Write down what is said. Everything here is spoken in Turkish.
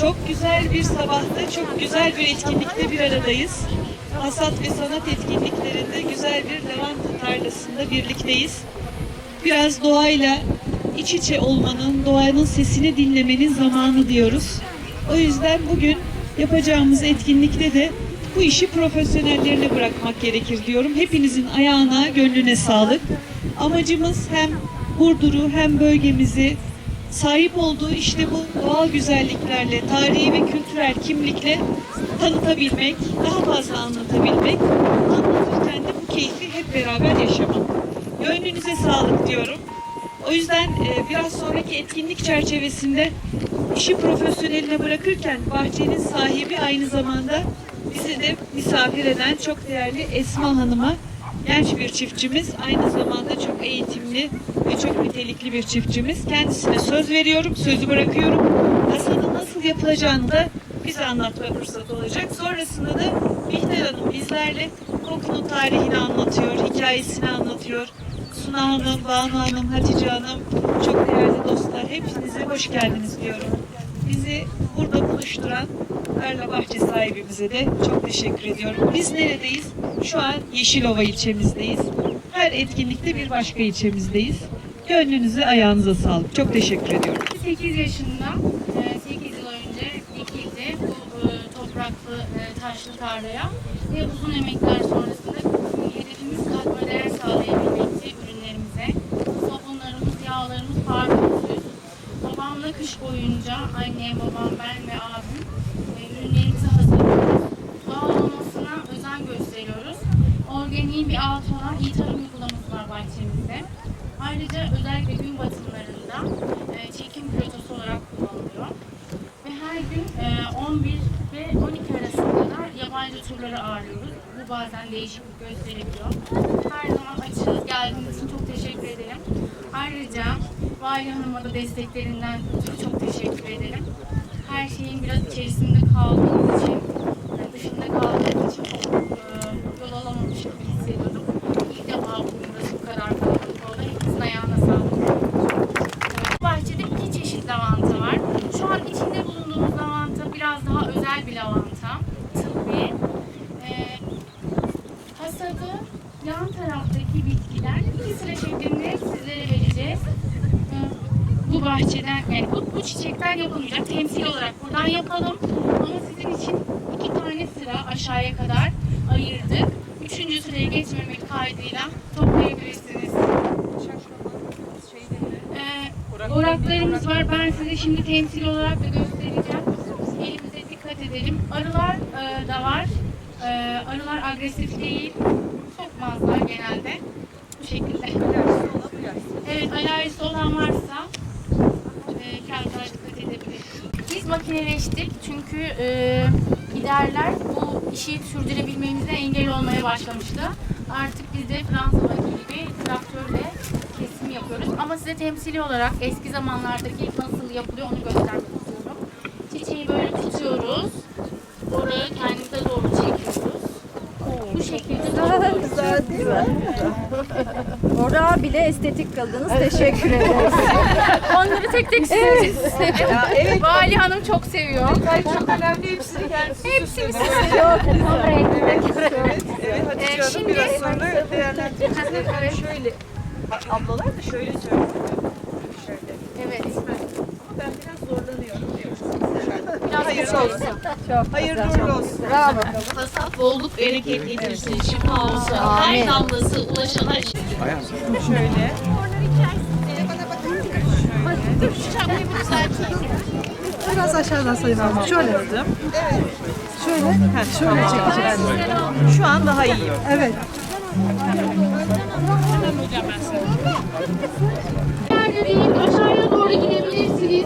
Çok güzel bir sabahta, çok güzel bir etkinlikte bir aradayız. Hasat ve sanat etkinliklerinde güzel bir lavanta tarlasında birlikteyiz. Biraz doğayla iç içe olmanın, doğanın sesini dinlemenin zamanı diyoruz. O yüzden bugün yapacağımız etkinlikte de bu işi profesyonellerine bırakmak gerekir diyorum. Hepinizin ayağına, gönlüne sağlık. Amacımız hem Burdur'u hem bölgemizi sahip olduğu işte bu doğal güzelliklerle, tarihi ve kültürel kimlikle tanıtabilmek, daha fazla anlatabilmek, anlatırken de bu keyfi hep beraber yaşamak. Gönlünüze sağlık diyorum. O yüzden e, biraz sonraki etkinlik çerçevesinde işi profesyoneline bırakırken bahçenin sahibi aynı zamanda bizi de misafir eden çok değerli Esma Hanım'a genç bir çiftçimiz, aynı zamanda çok eğitimli ve çok nitelikli bir çiftçimiz. Kendisine söz veriyorum, sözü bırakıyorum. Hasadın nasıl yapılacağını da bize anlatma fırsatı olacak. Sonrasında da Bihter Hanım bizlerle kokunun tarihini anlatıyor, hikayesini anlatıyor. Suna Hanım, Banu Hanım, Hatice Hanım, çok değerli dostlar, hepinize hoş geldiniz diyorum. Bizi burada buluşturan Tarla Bahçe sahibimize de çok teşekkür ediyorum. Biz neredeyiz? Şu an Yeşilova ilçemizdeyiz. Her etkinlikte bir başka ilçemizdeyiz. Gönlünüze, ayağınıza sağlık. Çok teşekkür ediyorum. 8 yaşında, 8 yıl önce dikildi bu e, topraklı e, taşlı tarlaya ve uzun emekler sonrasında hedefimiz katma değer sağlayabilmekti kış boyunca annem, babam, ben ve abim e, ürünlerimizi hazırlıyoruz. Doğal olmasına özen gösteriyoruz. Organiğin bir altı olan iyi tarım uygulamamız var bahçemizde. Ayrıca özellikle gün batımlarında e, çekim protosu olarak kullanılıyor. Ve her gün e, 11 ve 12 arasında da yabancı turları ağırlıyoruz. Bu bazen değişiklik gösterebiliyor. Her zaman açığız. Geldiğiniz için çok teşekkür ederim. Ayrıca Vali Hanım'a da desteklerinden ötürü çok teşekkür ederim. Her şeyin biraz içerisinde kaldığımız için, e, dışında kaldığımız için çok e, yol alamamış gibi hissediyordum. İlk defa burası bu kadar kalabalık oldu. Hepinizin ayağına sağlık. Bu bahçede iki çeşit lavanta var. Şu an içinde bulunduğumuz lavanta biraz daha özel bir lavanta. Tıbbi. Ee, hasadı yan taraftaki bitkiler iki sıra şeklinde sizlere vereceğiz. Ee, bu bahçeden, yani bu, bu çiçekler yapılmayacak. Temsil olarak buradan yapalım. Ama sizin için iki tane sıra aşağıya kadar ayırdık. Üçüncü sıraya geçmemek kaydıyla toplayabilirsiniz. Ee, oraklarımız var. Ben size şimdi temsil olarak da göstereceğim. Elimize dikkat edelim. Arılar e, da var. E, arılar agresif değil. Sokmazlar genelde. Bu şekilde. Evet, alerjisi olan varsa e, kendine dikkat edebilir. Biz makineleştik çünkü e, giderler bu işi sürdürebilmemize engel olmaya başlamıştı. Artık biz de Fransa'daki gibi traktörle kesim yapıyoruz. Ama size temsili olarak eski zamanlardaki nasıl yapılıyor onu göstermek istiyorum. Çiçeği böyle tutuyoruz. Çekiyoruz. Bu şekilde. Güzel değil mi? Orada bile estetik kıldınız. Teşekkür ederiz. Onları tek tek size evet. Vali Hanım çok seviyor. Çok önemli hepsini kendisi Hepsini renkli. Evet, evet Hatice Ee, Hanım şimdi- biraz sonra değerlendireceğiz. Efendim şöyle, ablalar da şöyle söylüyor. Şöyle. Evet. Ben biraz zorlanıyorum diyoruz. Hayırlı olsun. Çok Hayırlı olsun. Bravo. Hasat bolluk bereket getirsin, şifa olsun. Her damlası ulaşana Şöyle. Biraz aşağıdan sayın abla. Şöyle. Şöyle. Şöyle çekeceğim. Şu an daha iyi. Evet. Aşağıya doğru gidebilirsiniz.